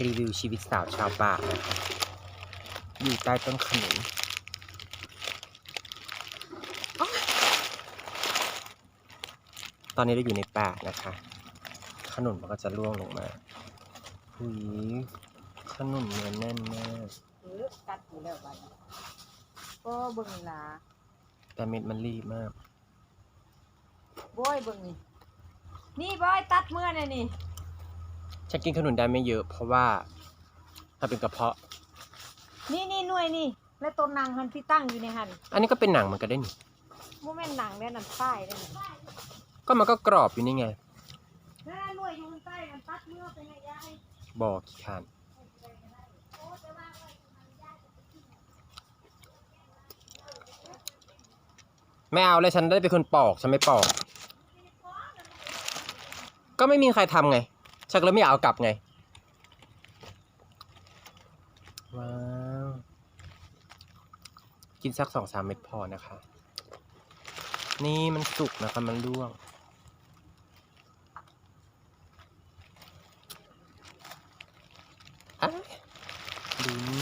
รีวิวชีวิตสาวชาวป่านะคะอยู่ใต้ต้นขนุนอ๊ะตอนนี้เราอยู่ในป่านะคะ ขนุนมันก็จะร่วงลงมาหุยขนุนเนื้อแน่นมากเออกัดอยู่แล้วบัดนี้ก็เบิ่งนี่ล่ะแต่เม็ดมันรีบมากบอยเบิ่งนี่ นี่บอยตัดเมื่อนี่นี่ ฉันกินขนุนได้ไม่เยอะเพราะว่าถ้าเป็นกระเพาะ นี่นี่หน่วยนี่ และต้นนางหันที่ตั้งอยู่ในหันอันนี้ก็เป็นหนังเหมันก็ได้นี่บ่แม่นหนังแม่นั่นป้ายเด้อนี่ก็มันก็กรอบอยู่นี่ไงนั่นหน่วยอยู่ข้างใต้มันตัดเมื่อไปให้ยายบอกขี้คานไม่เอาเลยฉันได้เป็นคนปอกฉันไม่ปอก ก็ไม่มีใครทำไง ฉันก็เลยไม่อยากเอากลับไง ว้าว กินสักสองสามเม็ดพอนะคะ นี่มันสุกนะคะมันร่วงอะดูนี่